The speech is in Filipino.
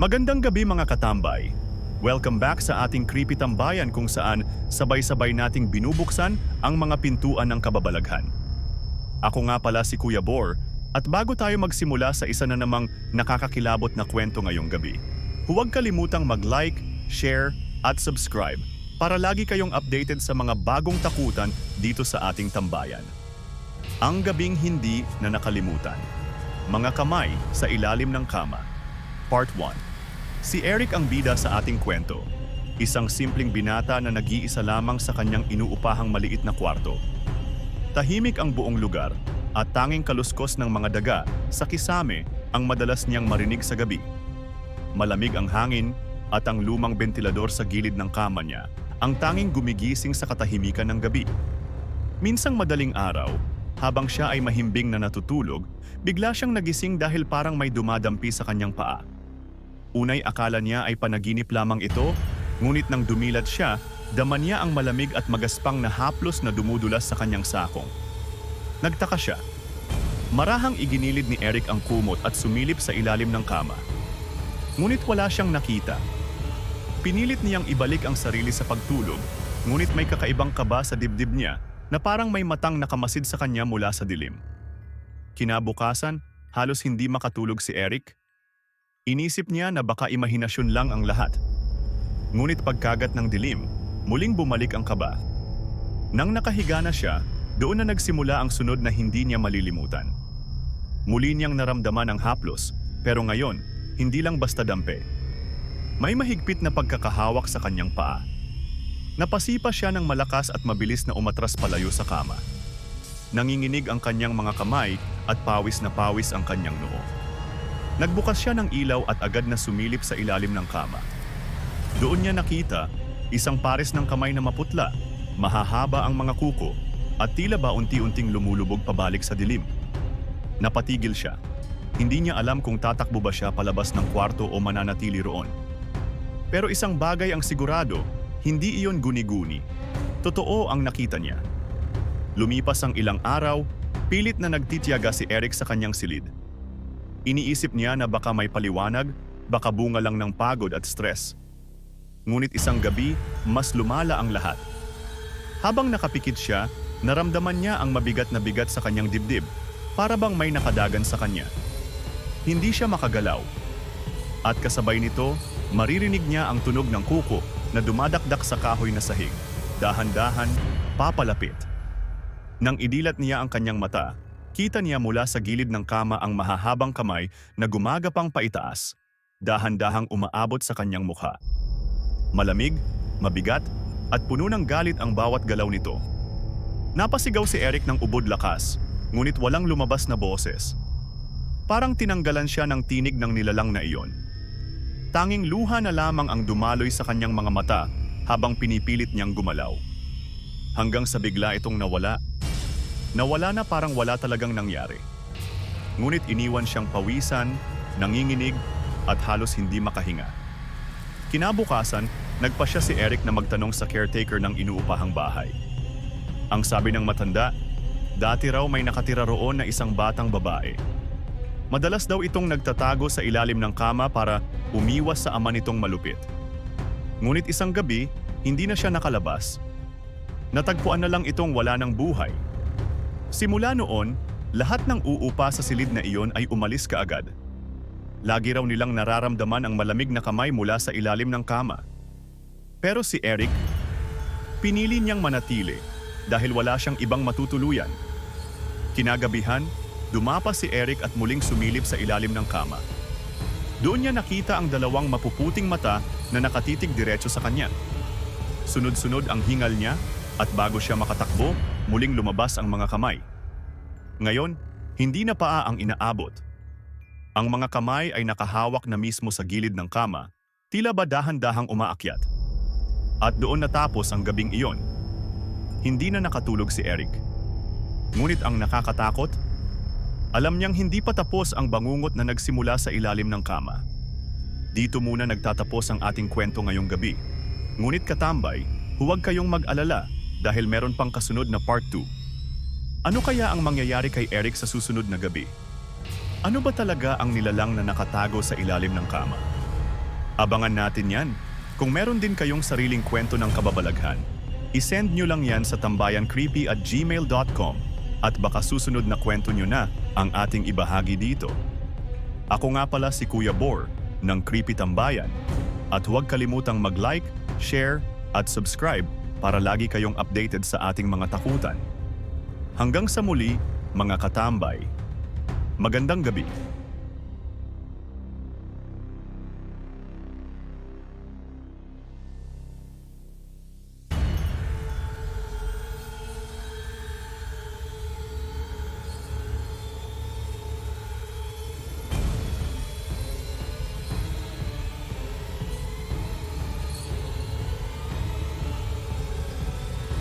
Magandang gabi mga katambay. Welcome back sa ating creepy tambayan kung saan sabay-sabay nating binubuksan ang mga pintuan ng kababalaghan. Ako nga pala si Kuya Bor at bago tayo magsimula sa isa na namang nakakakilabot na kwento ngayong gabi, huwag kalimutang mag-like, share at subscribe para lagi kayong updated sa mga bagong takutan dito sa ating tambayan. Ang gabing hindi na nakalimutan. Mga kamay sa ilalim ng kama. Part 1. Si Eric ang bida sa ating kwento. Isang simpleng binata na nag-iisa lamang sa kanyang inuupahang maliit na kwarto. Tahimik ang buong lugar at tanging kaluskos ng mga daga sa kisame ang madalas niyang marinig sa gabi. Malamig ang hangin at ang lumang bentilador sa gilid ng kama niya ang tanging gumigising sa katahimikan ng gabi. Minsang madaling araw, habang siya ay mahimbing na natutulog, bigla siyang nagising dahil parang may dumadampi sa kanyang paa. Unay akala niya ay panaginip lamang ito, ngunit nang dumilat siya, daman niya ang malamig at magaspang na haplos na dumudulas sa kanyang sakong. Nagtaka siya. Marahang iginilid ni Eric ang kumot at sumilip sa ilalim ng kama. Ngunit wala siyang nakita. Pinilit niyang ibalik ang sarili sa pagtulog, ngunit may kakaibang kaba sa dibdib niya na parang may matang nakamasid sa kanya mula sa dilim. Kinabukasan, halos hindi makatulog si Eric. Inisip niya na baka imahinasyon lang ang lahat. Ngunit pagkagat ng dilim, muling bumalik ang kaba. Nang nakahiga na siya, doon na nagsimula ang sunod na hindi niya malilimutan. Muli niyang naramdaman ang haplos, pero ngayon, hindi lang basta dampe. May mahigpit na pagkakahawak sa kanyang paa. Napasipa siya ng malakas at mabilis na umatras palayo sa kama. Nanginginig ang kanyang mga kamay at pawis na pawis ang kanyang noo. Nagbukas siya ng ilaw at agad na sumilip sa ilalim ng kama. Doon niya nakita isang pares ng kamay na maputla, mahahaba ang mga kuko, at tila ba unti-unting lumulubog pabalik sa dilim. Napatigil siya. Hindi niya alam kung tatakbo ba siya palabas ng kwarto o mananatili roon. Pero isang bagay ang sigurado, hindi iyon guni-guni. Totoo ang nakita niya. Lumipas ang ilang araw, pilit na nagtitiyaga si Eric sa kanyang silid. Iniisip niya na baka may paliwanag, baka bunga lang ng pagod at stress. Ngunit isang gabi, mas lumala ang lahat. Habang nakapikit siya, naramdaman niya ang mabigat na bigat sa kanyang dibdib, para bang may nakadagan sa kanya. Hindi siya makagalaw. At kasabay nito, maririnig niya ang tunog ng kuko na dumadakdak sa kahoy na sahig. Dahan-dahan, papalapit. Nang idilat niya ang kanyang mata, kita niya mula sa gilid ng kama ang mahahabang kamay na gumagapang paitaas. Dahan-dahang umaabot sa kanyang mukha. Malamig, mabigat, at puno ng galit ang bawat galaw nito. Napasigaw si Eric ng ubod lakas, ngunit walang lumabas na boses. Parang tinanggalan siya ng tinig ng nilalang na iyon. Tanging luha na lamang ang dumaloy sa kanyang mga mata habang pinipilit niyang gumalaw. Hanggang sa bigla itong nawala. Nawala na parang wala talagang nangyari. Ngunit iniwan siyang pawisan, nanginginig, at halos hindi makahinga. Kinabukasan, nagpa siya si Eric na magtanong sa caretaker ng inuupahang bahay. Ang sabi ng matanda, dati raw may nakatira roon na isang batang babae. Madalas daw itong nagtatago sa ilalim ng kama para umiwas sa ama nitong malupit. Ngunit isang gabi, hindi na siya nakalabas. Natagpuan na lang itong wala ng buhay. Simula noon, lahat ng uupa sa silid na iyon ay umalis kaagad. Lagi raw nilang nararamdaman ang malamig na kamay mula sa ilalim ng kama. Pero si Eric, pinili niyang manatili dahil wala siyang ibang matutuluyan. Kinagabihan, dumapa si Eric at muling sumilip sa ilalim ng kama. Doon niya nakita ang dalawang mapuputing mata na nakatitig diretso sa kanya. Sunod-sunod ang hingal niya at bago siya makatakbo, muling lumabas ang mga kamay. Ngayon, hindi na paa ang inaabot. Ang mga kamay ay nakahawak na mismo sa gilid ng kama, tila ba dahan-dahang umaakyat. At doon natapos ang gabing iyon. Hindi na nakatulog si Eric. Ngunit ang nakakatakot, alam niyang hindi pa tapos ang bangungot na nagsimula sa ilalim ng kama. Dito muna nagtatapos ang ating kwento ngayong gabi. Ngunit katambay, huwag kayong mag-alala dahil meron pang kasunod na part 2. Ano kaya ang mangyayari kay Eric sa susunod na gabi? Ano ba talaga ang nilalang na nakatago sa ilalim ng kama? Abangan natin yan. Kung meron din kayong sariling kwento ng kababalaghan, isend nyo lang yan sa tambayancreepy at gmail.com at baka susunod na kwento nyo na ang ating ibahagi dito. Ako nga pala si Kuya Bor ng Creepy Tambayan at huwag kalimutang mag-like, share at subscribe para lagi kayong updated sa ating mga takutan. Hanggang sa muli, mga katambay. Magandang gabi.